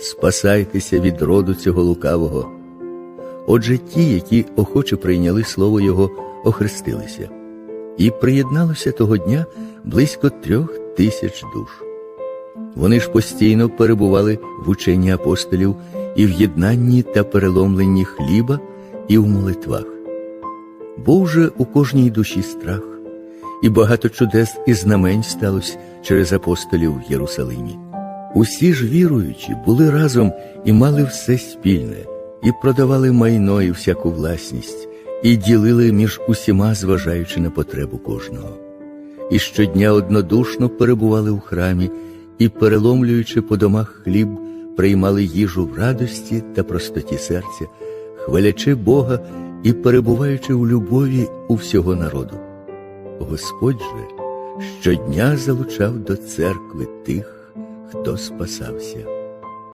спасайтеся від роду цього лукавого. Отже, ті, які охоче прийняли слово Його, охрестилися, і приєдналося того дня близько трьох тисяч душ. Вони ж постійно перебували в ученні апостолів і в єднанні та переломленні хліба, і в молитвах. Був же у кожній душі страх, і багато чудес і знамень сталося через апостолів в Єрусалимі. Усі ж віруючі були разом і мали все спільне, і продавали майно і всяку власність, і ділили між усіма, зважаючи на потребу кожного. І щодня однодушно перебували у храмі і, переломлюючи по домах хліб, приймали їжу в радості та простоті серця, хвалячи Бога і перебуваючи у любові у всього народу. Господь же щодня залучав до церкви тих, хто спасався.